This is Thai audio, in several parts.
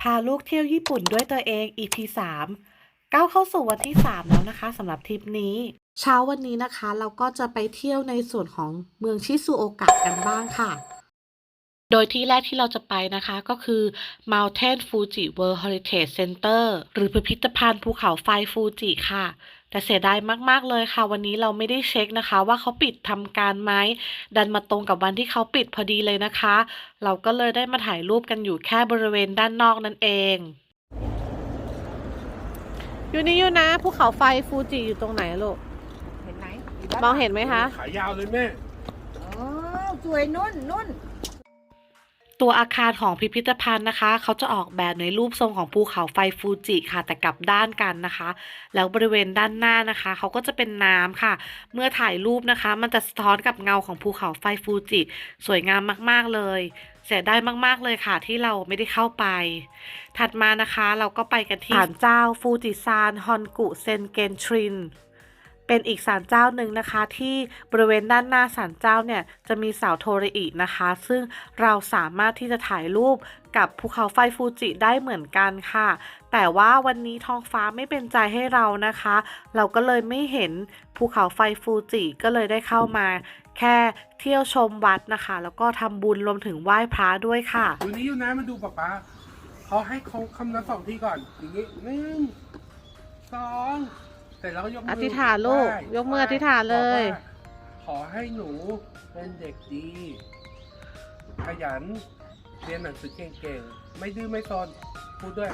พาลูกเที่ยวญี่ปุ่นด้วยตัวเอง EP 3ก้าวเข้าสู่วันที่ 3 แล้วนะคะสำหรับทริปนี้ เช้าวันนี้นะคะ เราก็จะไปเที่ยวในส่วนของเมืองชิซูโอกะกันบ้างค่ะ โดยที่แรกที่เราจะไปนะคะก็คือ Mountain Fuji World Heritage Center หรือพิพิธภัณฑ์ภูเขาไฟฟูจิค่ะ แต่เสียดายมากๆเลยค่ะ วันนี้เราไม่ได้เช็คนะคะ ว่าเขาปิดทำการไหมดันมาตรงกับวันที่เขาปิดพอดีเลยนะคะ เราก็เลยได้มาถ่ายรูปกันอยู่แค่บริเวณด้านนอกนั่นเองอยู่นี่อยู่นะภูเขาไฟฟูจิอยู่ตรงไหนลูกเห็นไหมมองเห็นไหมคะขายาวเลยแม่อ๋อสวยนุ่นนุ่น ตัวอาคารของพิพิธภัณฑ์นะคะ เขาจะออกแบบในรูปทรงของภูเขาไฟฟูจิค่ะ แต่กลับด้านกันนะคะ แล้วบริเวณด้านหน้านะคะ เขาก็จะเป็นน้ำค่ะ เมื่อถ่ายรูปนะคะ มันจะสะท้อนกับเงาของภูเขาไฟฟูจิ สวยงามมาก ๆ เลย เสียดายมาก ๆ เลยค่ะ ที่เราไม่ได้เข้าไป ถัดมานะคะ เราก็ไปกันที่ศาลเจ้าฟูจิซานฮอนกุเซนเกนทริน เป็นอีกศาลเจ้าหนึ่งนะคะ ที่บริเวณด้านหน้าศาลเจ้าเนี่ยจะมีเสาโทริอินะคะ ซึ่งเราสามารถที่จะถ่ายรูปกับภูเขาไฟฟูจิได้เหมือนกันค่ะ แต่ว่าวันนี้ท้องฟ้าไม่เป็นใจให้เรานะคะ เราก็เลยไม่เห็นภูเขาไฟฟูจิก็เลยได้เข้ามา แค่เที่ยวชมวัดนะคะ แล้วก็ทำบุญรวมถึงไหว้พระด้วยค่ะ อยู่นี้อยู่นะมาดูป๊าป๊าเขาให้เขาคำนับสองทีก่อน อย่างนี้หนึ่งสอง เสร็จแล้วก็ยกมือธิษฐานลูกไหว้ยกมืออธิษฐานเลย บอกว่าขอให้หนูเป็นเด็กดี ขยัน เรียนหนังสือเก่งๆ ไม่ดื้อไม่ซนพูดด้วย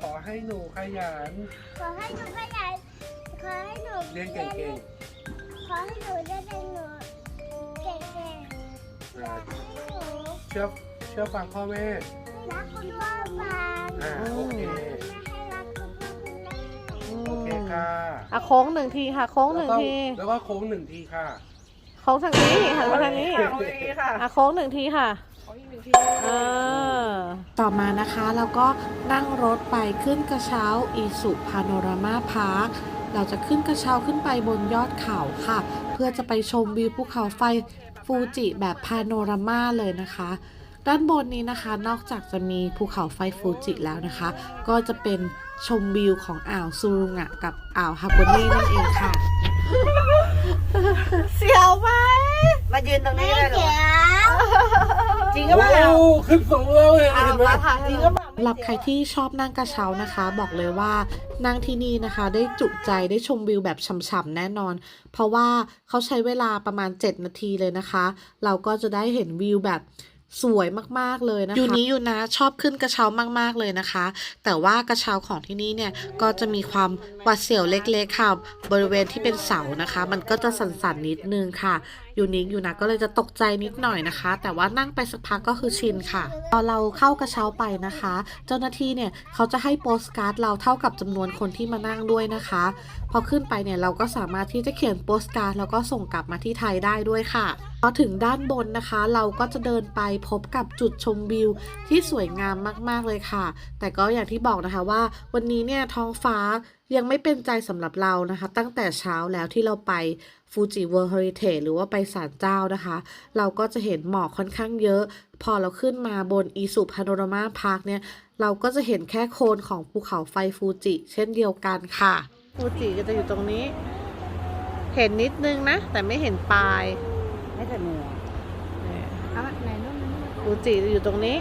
ขอให้หนูขยัน ขอให้หนูขยันขอให้หนูเรียนเก่งขอให้หนูได้เป็นหนูเก่งๆๆขออ่าให้หนูเชื่อเชื่อฟังพ่อแม่ รักคุณพ่อฟังอ่าโอเคไม่ คค่ะอะโค้งหนึ่งทีค่ะ โค้งหแล้วนึ่งก็ทีแล้วก็โค้งหนึ่งทีค่ะ โค้งทางนี้หันมาทางนี้โอเคค่ะอะโค้งหนึ่งทีค่ะขออีกหนึ่งทีเออต่อมานะคะเราก็นั่งรถไปขึ้นกระเช้าอีสุพาโนรามาพาร์คเราจะขึ้นกระเช้าขึ้นไปบนยอดเขาค่ะ เพื่อจะไปชมวิวภูเขาไฟฟูจิแบบพาโนรามาเลยนะคะ ด้านบนนี้นะคะ นอกจากจะมีภูเขาไฟฟูจิแล้วนะคะ ก็จะเป็นชมวิวของอ่าวซูรุงะกับอ่าวฮาโบเน่นั่นเองค่ะ เสียวไหมมายืนตรงไม่นี้เลยเหรเจ๋อวจริงก็เปล่าโอ้ขึ้นสูงแล้วเห็นเอาไหมมาถ่ายจริงก็เปล่าสำหรับใครที่ชอบนั่งกระเช้านะคะ บอกเลยว่านั่งที่นี่นะคะ ได้จุใจได้ชมวิวแบบฉ่ำๆแน่นอน เพราะว่าเขาใช้เวลาประมาณ 7 นาทีเลยนะคะ เราก็จะได้เห็นวิวแบบ สวยมากๆเลยนะคะอยู่นี้อยู่นะชอบขึ้นกระเช้ามากๆเลยนะคะ แต่ว่ากระเช้าของที่นี่เนี่ยก็จะมีความวัดเสียวเล็กๆค่ะบริเวณที่เป็นเสานะคะ มันก็จะสั่นๆนิดนึงค่ะ ยู่นี้อยู่นะก็เลยจะตกใจนิดหน่อยนะคะ แต่ว่านั่งไปสักพักก็คือชินค่ะพอเราเข้ากระเช้าไปนะคะ เจ้าหน้าที่เนี่ยเขาจะให้โปสการ์ดเราเท่ากับจำนวนคนที่มานั่งด้วยนะคะ พอขึ้นไปเนี่ยเราก็สามารถที่จะเขียนโปสการ์ดแล้วก็ส่งกลับมาที่ไทยได้ด้วยค่ะพอถึงด้านบนนะคะ เราก็จะเดินไปพบกับจุดชมวิวที่สวยงามมาก ๆ เลยค่ะ แต่ก็อย่างที่บอกนะคะว่า วันนี้เนี่ยท้องฟ้ายังไม่เป็นใจสำหรับเรานะคะ ตั้งแต่เช้าแล้วที่เราไปฟูจิเวิร์ d เฮ r i ิเทหรือว่าไปศาลเจ้านะคะ เราก็จะเห็นหมอกค่อนข้างเยอะ พอเราขึ้นมาบนอีสุพาโนรามาพาร์คเนี่ย เราก็จะเห็นแค่โคนของภูเขาไฟฟูจิ เช่นเดียวกันค่ะ ฟูจิก็จะอยู่ตรงนี้ เห็นนิดนึงนะ แต่ไม่เห็นปลายไม่ใส่หมวกเอาไหนนู่นนู่นฟูจิจะอยู่ตรงนี้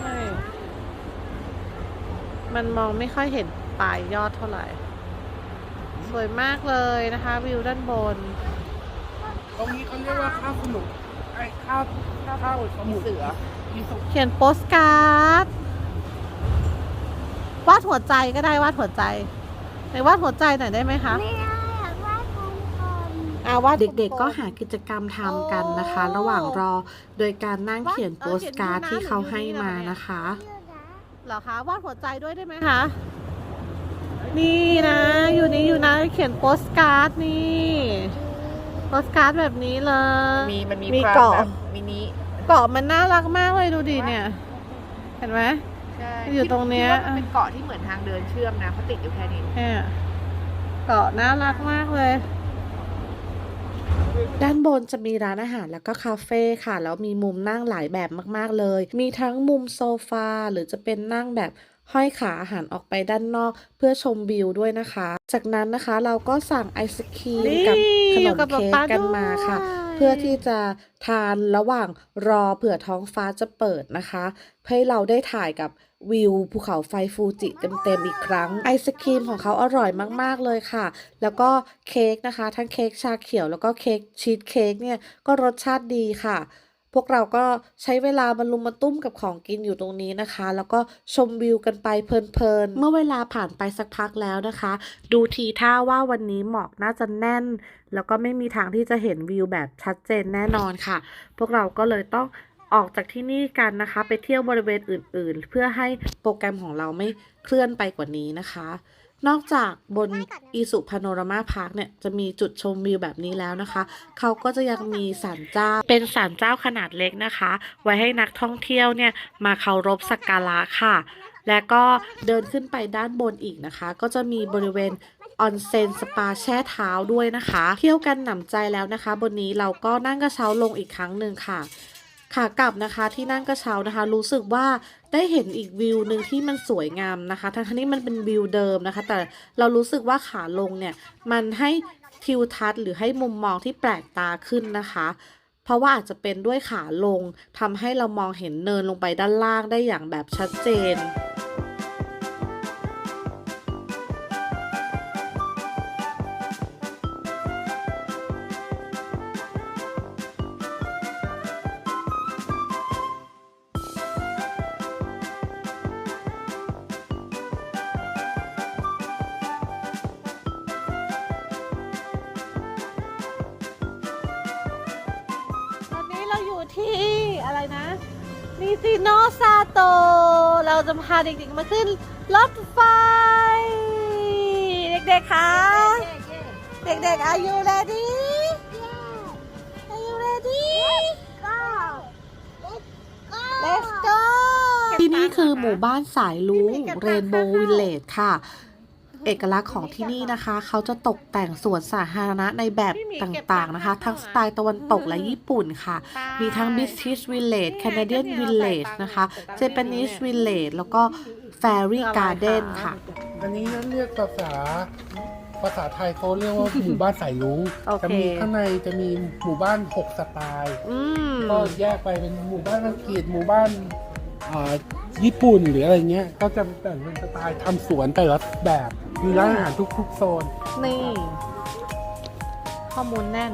ใช่ มันมองไม่ค่อยเห็นปลายยอดเท่าไหร่ สวยมากเลยนะคะ วิวด้านบน ตรงนี้เขาเรียกว่าข้าวสนุกไอ้ข้าวข้าวสมุนเสืออีสุเขียนโปสการ์ดวาดหัวใจก็ได้วาดหัวใจไหนวาดหัวใจหน่อยได้ไหมคะ ไม่ได้อยากว่าคุณคนอาว่าเด็กๆก็หากิจกรรมทำกันนะคะ ระหว่างรอโดยการนั่งเขียนโปสการ์ดที่เขาให้มานะคะชื่อนะ เหรอคะวาดหัวใจด้วยได้ไหมคะ นี่นะ อยู่นี่อยู่นะเขียนโปสการ์ดนี่โปสการ์ดแบบนี้เลยมีมันมีมีความเกาะแบบมินิเกาะมันน่ารักมากเลยดูดิเนี่ย เห็นไหมใช่อยู่ตรงเนี้ยคิดว่ามันเป็นเกาะที่เหมือนทางเดินเชื่อมนะเขาติดอยู่แค่นี้เนี่ยเกาะน่ารักมากเลย ด้านบนจะมีร้านอาหารแล้วก็คาเฟ่ค่ะ แล้วมีมุมนั่งหลายแบบมาก ๆ เลย มีทั้งมุมโซฟาหรือจะเป็นนั่งแบบห้อยขาอาหารออกไปด้านนอกเพื่อชมวิวด้วยนะคะ จากนั้นนะคะเราก็สั่งไอศครีมกับขนมเค้กกันมาค่ะ พื่อที่จะทานระหว่างรอเผื่อท้องฟ้าจะเปิดนะคะให้เราได้ถ่ายกับวิวภูเขาไฟฟูจิเต็มๆอีกครั้ง ไอศครีมของเขาอร่อยมากๆเลยค่ะ แล้วก็เค้กนะคะ ทั้งเค้กชาเขียวแล้วก็เค้กชีสเค้กเนี่ยก็รสชาติดีค่ะ พวกเราก็ใช้เวลามารุมมาตุ้มกับของกินอยู่ตรงนี้นะคะ แล้วก็ชมวิวกันไปเพลินๆ เมื่อเวลาผ่านไปสักพักแล้วนะคะ ดูทีท่าว่าวันนี้หมอกน่าจะแน่น แล้วก็ไม่มีทางที่จะเห็นวิวแบบชัดเจนแน่นอนค่ะ พวกเราก็เลยต้องออกจากที่นี่กันนะคะ ไปเที่ยวบริเวณอื่น ๆ เพื่อให้โปรแกรมของเราไม่เคลื่อนไปกว่านี้นะคะ นอกจากบนอีสุพานรามาพาร์คเนี่ยจะมีจุดชมวิวแบบนี้แล้วนะคะ เขาก็จะยังมีศาลเจ้า เป็นศาลเจ้าขนาดเล็กนะคะ ไว้ให้นักท่องเที่ยวเนี่ยมาเคารพสักการะค่ะ และก็เดินขึ้นไปด้านบนอีกนะคะ ก็จะมีบริเวณออนเซ็นสปาแช่เท้าด้วยนะคะ เที่ยวกันหนำใจแล้วนะคะ บนนี้เราก็นั่งกระเช้าลงอีกครั้งหนึ่งค่ะ ขากลับนะคะที่นั่งกระเช้านะคะ รู้สึกว่าได้เห็นอีกวิวหนึ่งที่มันสวยงามนะคะ ทั้งที่มันเป็นวิวเดิมนะคะ แต่เรารู้สึกว่าขาลงเนี่ยมันให้ทิวทัศน์หรือให้มุมมองที่แปลกตาขึ้นนะคะ เพราะว่าอาจจะเป็นด้วยขาลงทำให้เรามองเห็นเนินลงไปด้านล่างได้อย่างแบบชัดเจน นิซิโนซาโต เราจะพาเด็กๆมาขึ้นรถไฟ เด็กๆคะเด็กๆ are you ready are you ready let's go ที่นี่คือหมู่บ้านสายลุงเรนโบว์วิลเลจค่ะ เอกลักษณ์ของที่นี่นะคะ เขาจะตกแต่งสวนสาธารณะในแบบต่างๆนะคะ ทั้งสไตล์ตะวันตกและญี่ปุ่นค่ะ มีทั้ง British Village Canadian Village นะคะ Japanese Village แล้วก็ Fairy Garden ค่ะ อันนี้เรียกภาษาภาษาไทยเขาเรียกว่าหมู่บ้านสายลุงโอเคจะมีข้างในจะมีหมู่บ้าน 6 สไตล์อืมก็แยกไปเป็นหมู่บ้านอังกฤษหมู่บ้านอ่าญี่ปุ่นหรืออะไรเงี้ย ก็จะแบ่งเป็นสไตล์ทำสวนแต่ละแบบ มีร้านอาหารทุกๆโซน นี่ ข้อมูลแน่น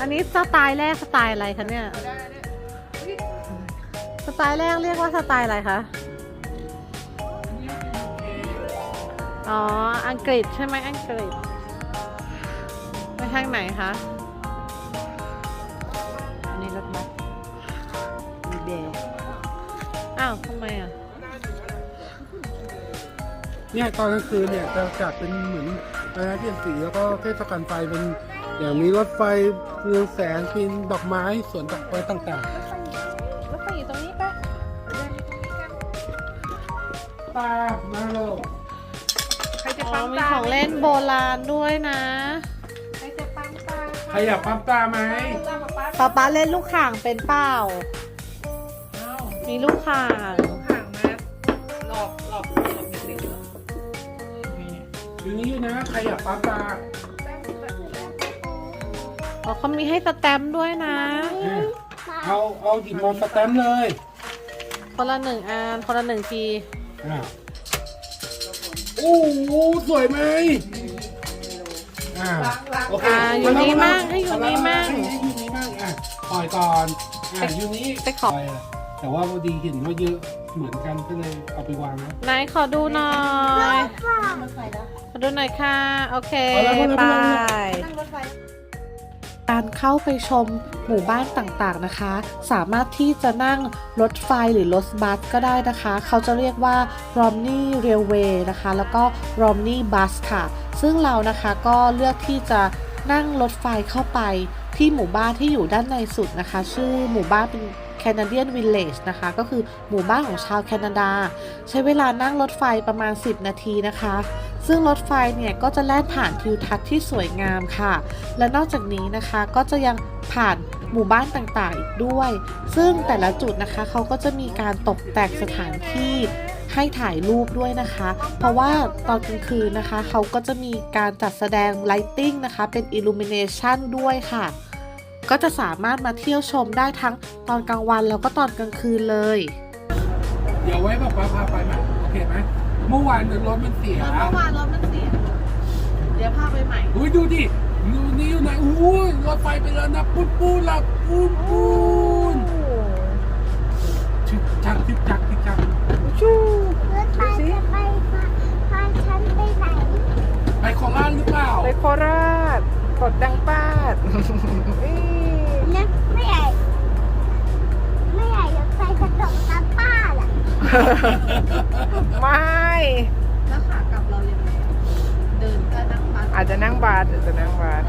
อันนี้สไตล์แรกสไตล์อะไรคะเนี่ย สไตล์แรกเรียกว่าสไตล์อะไรคะ อ๋อ อังกฤษใช่ไหมอังกฤษไปทางไหนคะอันนี้รถบัสมีเบย์อ้าวทำไมอะ เนี่ยตอนกลางคืนเนี่ยจะจัดเป็นเหมือนอะไรนะเทียนสีแล้วก็เทศกาลไฟเป็นอย่างมีรถไฟเรืองแสงปีนดอกไม้สวนดอกไม้ต่างรถไฟอยู่ตรงนี้ปะๆตามาโลกอ๋อมีของเล่นโบราณด้วยนะใครอยากปั๊มตาไหมป๊าป๊าเล่นลูกข่างเป็นเปล่ามีลูกข่าง อยู่นี่นะ ใครอยากปั๊มตาอ๋อเขามีให้สแตมป์ด้วยนะเอา เอาหยิบมาสแตมป์เลยคนละหนึ่งอันคนละหนึ่งที อ่าโอ้โหสวยไหมอ่าโอเคอ่าอยู่นี่มั่งให้อยู่นี่มั่งให้อยู่นี่มั่งอะปล่อยก่อนอ่าอยู่นี่ไปขอปล่อยอะแต่ว่าพอดีเห็นว่าเยอะ เหมือนกันก็เลยเอาไปวางแล้วไหนขอดูหน่อยขอดูหน่อยค่ะ โอเคเอาละเอาละไปเอาละการเข้าไปชมหมู่บ้านต่างๆนะคะ สามารถที่จะนั่งรถไฟหรือรถบัสก็ได้นะคะ เขาจะเรียกว่า Romney Railway นะคะ แล้วก็ Romney Bus ค่ะ ซึ่งเรานะคะก็เลือกที่จะนั่งรถไฟเข้าไปที่หมู่บ้านที่อยู่ด้านในสุดนะคะ ชื่อหมู่บ้านเป็น Canadian Village นะคะ ก็คือหมู่บ้านของชาวแคนาดา ใช้เวลานั่งรถไฟประมาณ 10 นาทีนะคะ ซึ่งรถไฟเนี่ยก็จะแล่นผ่านทิวทัศน์ที่สวยงามค่ะ และนอกจากนี้นะคะก็จะยังผ่านหมู่บ้านต่างๆอีกด้วย ซึ่งแต่ละจุดนะคะเขาก็จะมีการตกแต่งสถานที่ให้ถ่ายรูปด้วยนะคะ เพราะว่าตอนกลางคืนนะคะ เขาก็จะมีการจัดแสดงไลติ้งนะคะ เป็น Illumination ด้วยค่ะ ก็จะสามารถมาเที่ยวชมได้ทั้งตอนกลางวันแล้วก็ตอนกลางคืนเลย เดี๋ยวไว้บอกว่าพาไปใหม่โอเคไหมเมื่อวานรถมันเสีย เมื่อวานรถมันเสีย เดี๋ยวพาไปใหม่ อุ้ยดูดิดูนี่อยู่ไหนอุ้ยรถไฟไปแล้วนะปูนปูนละปูนปูนชึกชักชึกชักชึกชักรถไฟจะไปพาพาฉันไปไหน ไปโคราชหรือเปล่า ไปโคราชกดดังป้าด ไม่ แล้วขากลับเรายังไงอะเดินก็นั่งบัสอาจจะนั่งบาสอาจจะนั่งบาส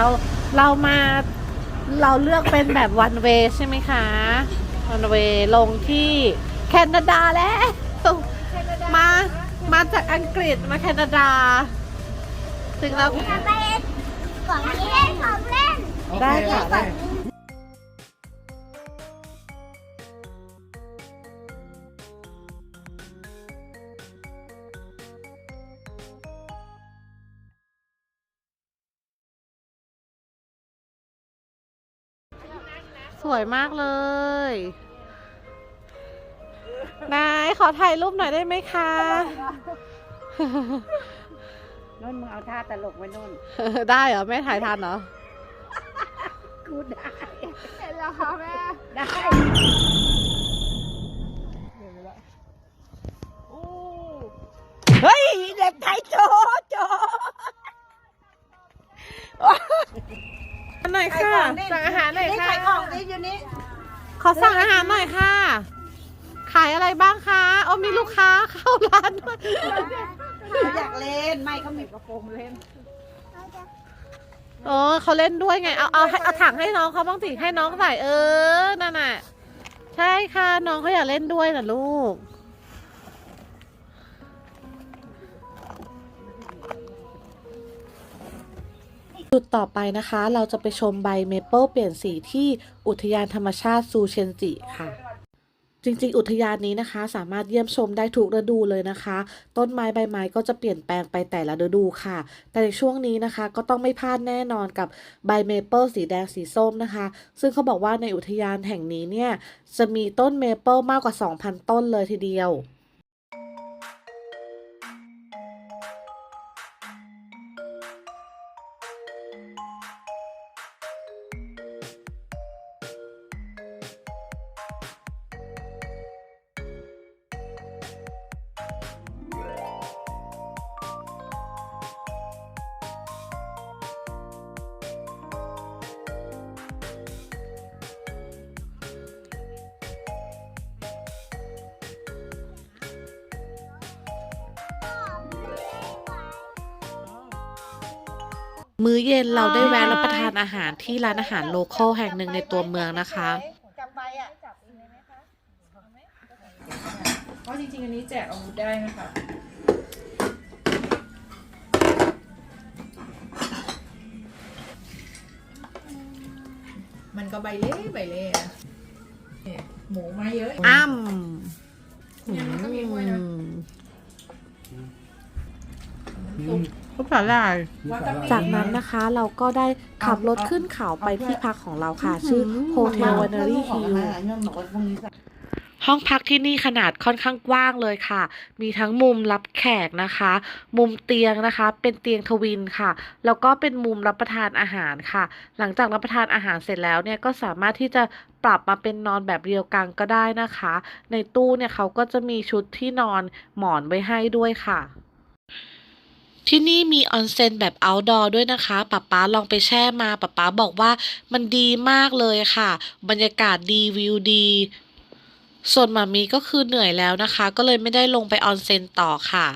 เคเราเรามาเราเลือกเป็นแบบวันเวใช่ไหมคะวันเวลงที่แคนาดาแล้ว มามาจากอังกฤษมาแคนาดา ถึงเราจะไปก่อนที่เล่นของเล่น ได้ค่ะได้ วยมากเลย นายขอถ่ายรูปหน่อยได้ไหมคะ นุ่นมึงเอาท่าตลกไว้นุ่น ได้เหรอไม่ถ่ายทันเหรอ กูได้เสร็จแล้วค่ะแม่ ได้เฮ้ยเด็กไทยโจโจ หน่อยค่ะ สั่งอาหารหน่อยนี่ค่ะ ขายของนี่อยู่นี่ขอสั่งอาหารหน่อยค่ะ ขายอะไรบ้างคะโอ้มีลูกค้าเข้าร้านด้วยเขาอยากเล่น ไม่เขามีกระโปรงเล่นเออเขาเล่นด้วยไง เอาเอาให้เอาถังให้น้องเขาบ้างสิให้น้องใส่เออนั่นน่ะ ใช่ค่ะน้องเขาอยากเล่นด้วยนะลูก จุดต่อไปนะคะ เราจะไปชมใบเมเปิลเปลี่ยนสีที่อุทยานธรรมชาติซูเชนจิค่ะ จริงๆ อุทยานนี้นะคะ สามารถเยี่ยมชมได้ทุกฤดูเลยนะคะ ต้นไม้ใบไม้ก็จะเปลี่ยนแปลงไปแต่ละฤดูค่ะ แต่ในช่วงนี้นะคะ ก็ต้องไม่พลาดแน่นอนกับใบเมเปิลสีแดงสีส้มนะคะ ซึ่งเขาบอกว่าในอุทยานแห่งนี้เนี่ยจะมีต้นเมเปิลมากกว่า 2,000 ต้นเลยทีเดียว มื้อเย็นเราได้แวะรับประทานอาหารที่ร้านอาหารโลคอลแห่งหนึ่งในตัวเมืองนะคะ จับใบอะเพราะจริงๆ อันนี้แจกอาวุธได้นะคะ มันก็ใบเล่ใบเล่อะเนี่ยหมูมาเยอะอ้ำเนี่ยมันก็มีถ้วยนะ สาหร่าย จากนั้นนะคะเราก็ได้ขับรถขึ้นเขาไปที่พักของเราค่ะ ชื่อโฮเทลว a น a รี่ฮิลห้องพักที่นี่ขนาดค่อนข้างกว้างเลยค่ะ มีทั้งมุมรับแขกนะคะ มุมเตียงนะคะ เป็นเตียงทวินค่ะ แล้วก็เป็นมุมรับประทานอาหารค่ะ หลังจากรับประทานอาหารเสร็จแล้วเนี่ยก็สามารถที่จะปรับมาเป็นนอนแบบเรียวกังก็ได้นะคะ ในตู้เนี่ยเขาก็จะมีชุดที่นอนหมอนไว้ให้ด้วยค่ะ ที่นี่มีออนเซ็นแบบ outdoor ด้วยนะคะป๊าป๊าลองไปแช่มาป๊าป๊าบอกว่ามันดีมากเลยค่ะ บรรยากาศดีวิวดี ส่วนหมามีก็คือเหนื่อยแล้วนะคะ ก็เลยไม่ได้ลงไปออนเซ็นต่อค่ะ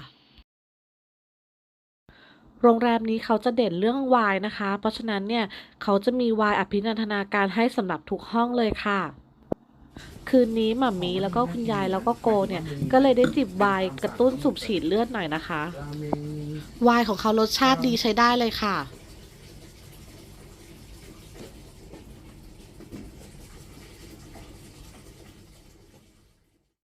โรงแรมนี้เขาจะเด่นเรื่องไวน์นะคะ เพราะฉะนั้นเนี่ยเขาจะมีไวน์อภินันทนาการให้สำหรับทุกห้องเลยค่ะ คืนนี้หมามีแล้วก็คุณยายแล้วก็โกเนี่ย ก็เลยได้จิบไวน์กระตุ้นสูบฉีดเลือดหน่อยนะคะ ไวน์ของเขารสชาติดีใช้ได้เลยค่ะ